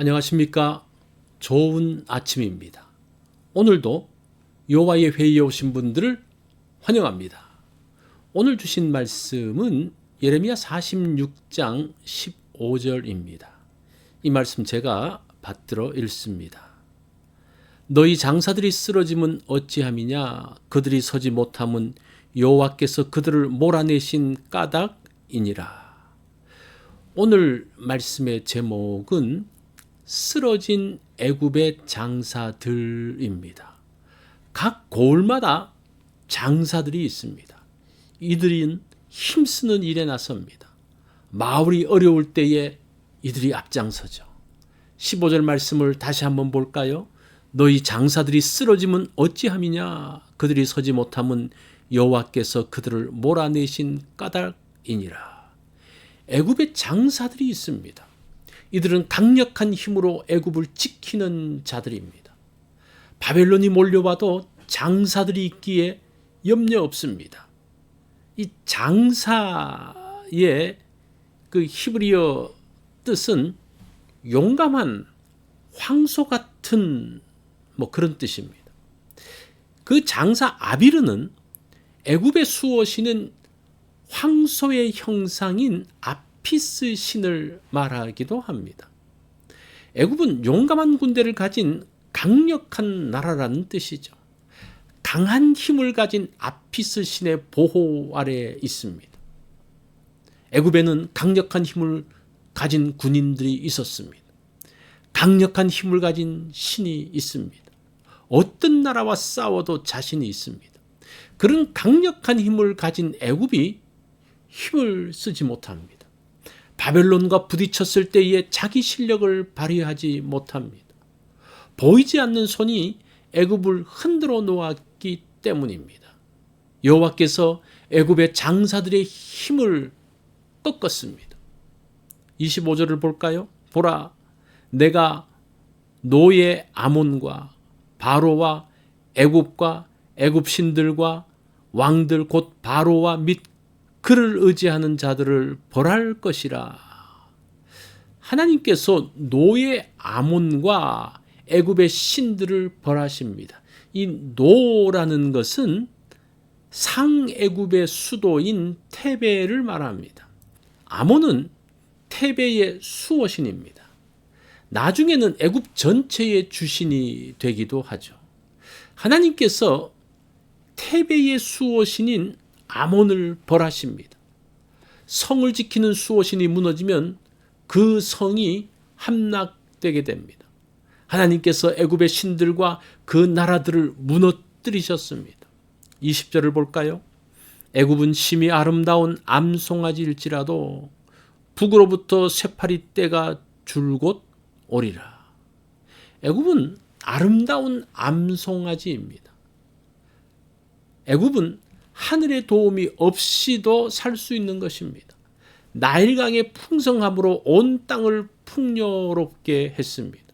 안녕하십니까? 좋은 아침입니다. 오늘도 여호와의 회의에 오신 분들을 환영합니다. 오늘 주신 말씀은 예레미야 46장 15절입니다. 이 말씀 제가 받들어 읽습니다. 너희 장사들이 쓰러짐은 어찌함이냐 그들이 서지 못함은 여호와께서 그들을 몰아내신 까닭이니라. 오늘 말씀의 제목은 쓰러진 애굽의 장사들입니다. 각 고을마다 장사들이 있습니다. 이들은 힘쓰는 일에 나섭니다. 마을이 어려울 때에 이들이 앞장서죠. 15절 말씀을 다시 한번 볼까요? 너희 장사들이 쓰러짐은 어찌함이냐 그들이 서지 못함은 여호와께서 그들을 몰아내신 까닭이니라. 애굽의 장사들이 있습니다. 이들은 강력한 힘으로 애굽을 지키는 자들입니다. 바벨론이 몰려와도 장사들이 있기에 염려 없습니다. 이 장사의 그 히브리어 뜻은 용감한 황소 같은 뭐 그런 뜻입니다. 그 장사 아비르는 애굽의 수호신은 황소의 형상인 아피스 신을 말하기도 합니다. 애굽은 용감한 군대를 가진 강력한 나라라는 뜻이죠. 강한 힘을 가진 아피스 신의 보호 아래 있습니다. 애굽에는 강력한 힘을 가진 군인들이 있었습니다. 강력한 힘을 가진 신이 있습니다. 어떤 나라와 싸워도 자신이 있습니다. 그런 강력한 힘을 가진 애굽이 힘을 쓰지 못합니다. 바벨론과 부딪혔을 때에 자기 실력을 발휘하지 못합니다. 보이지 않는 손이 애굽을 흔들어 놓았기 때문입니다. 여호와께서 애굽의 장사들의 힘을 꺾었습니다. 25절을 볼까요? 보라 내가 노예 아몬과 바로와 애굽과 애굽 신들과 왕들 곧 바로와 및 그를 의지하는 자들을 벌할 것이라. 하나님께서 노예 아몬과 애굽의 신들을 벌하십니다. 이 노라는 것은 상애굽의 수도인 테베를 말합니다. 아몬은 테베의 수호신입니다. 나중에는 애굽 전체의 주신이 되기도 하죠. 하나님께서 테베의 수호신인 아몬을 벌하십니다. 성을 지키는 수호신이 무너지면 그 성이 함락되게 됩니다. 하나님께서 애굽의 신들과 그 나라들을 무너뜨리셨습니다. 20절을 볼까요? 애굽은 심히 아름다운 암송아지일지라도 북으로부터 쇠파리 떼가 줄곧 오리라. 애굽은 아름다운 암송아지입니다. 애굽은 하늘의 도움이 없이도 살 수 있는 것입니다. 나일강의 풍성함으로 온 땅을 풍요롭게 했습니다.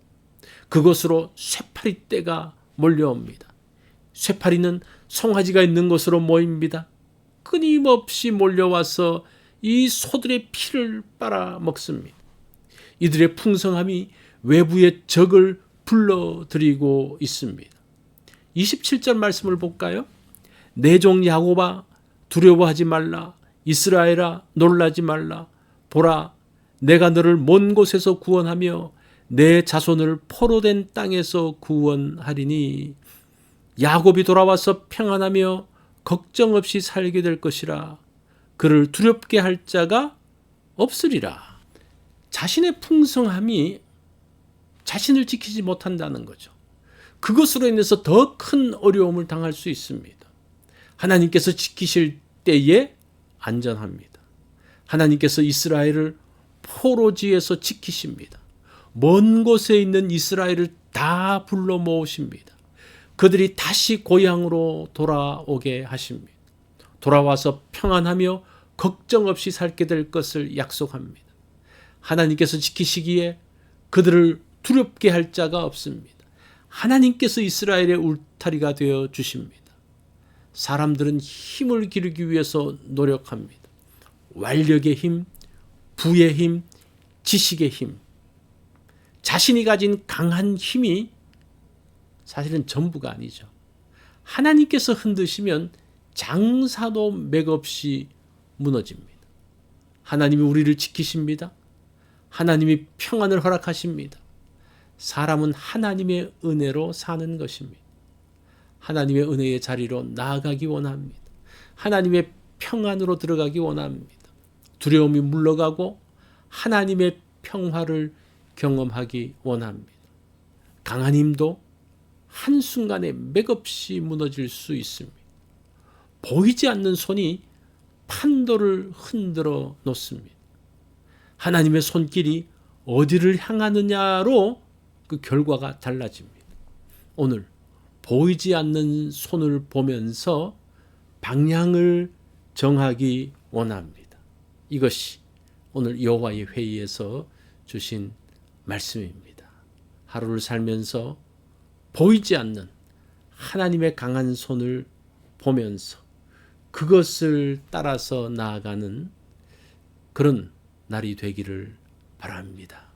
그것으로 쇠파리 떼가 몰려옵니다. 쇠파리는 송아지가 있는 곳으로 모입니다. 끊임없이 몰려와서 이 소들의 피를 빨아 먹습니다. 이들의 풍성함이 외부의 적을 불러들이고 있습니다. 27절 말씀을 볼까요? 내종 야고바 두려워하지 말라 이스라엘아 놀라지 말라 보라 내가 너를 먼 곳에서 구원하며 내 자손을 포로 된 땅에서 구원하리니 야곱이 돌아와서 평안하며 걱정 없이 살게 될 것이라 그를 두렵게 할 자가 없으리라 자신의 풍성함이 자신을 지키지 못한다는 거죠. 그것으로 인해서 더 큰 어려움을 당할 수 있습니다. 하나님께서 지키실 때에 안전합니다. 하나님께서 이스라엘을 포로지에서 지키십니다. 먼 곳에 있는 이스라엘을 다 불러 모으십니다. 그들이 다시 고향으로 돌아오게 하십니다. 돌아와서 평안하며 걱정 없이 살게 될 것을 약속합니다. 하나님께서 지키시기에 그들을 두렵게 할 자가 없습니다. 하나님께서 이스라엘의 울타리가 되어 주십니다. 사람들은 힘을 기르기 위해서 노력합니다. 완력의 힘, 부의 힘, 지식의 힘. 자신이 가진 강한 힘이 사실은 전부가 아니죠. 하나님께서 흔드시면 장사도 맥없이 무너집니다. 하나님이 우리를 지키십니다. 하나님이 평안을 허락하십니다. 사람은 하나님의 은혜로 사는 것입니다. 하나님의 은혜의 자리로 나아가기 원합니다. 하나님의 평안으로 들어가기 원합니다. 두려움이 물러가고 하나님의 평화를 경험하기 원합니다. 강한 힘도 한순간에 맥없이 무너질 수 있습니다. 보이지 않는 손이 판도를 흔들어 놓습니다. 하나님의 손길이 어디를 향하느냐로 그 결과가 달라집니다. 오늘 보이지 않는 손을 보면서 방향을 정하기 원합니다. 이것이 오늘 여호와의 회의에서 주신 말씀입니다. 하루를 살면서 보이지 않는 하나님의 강한 손을 보면서 그것을 따라서 나아가는 그런 날이 되기를 바랍니다.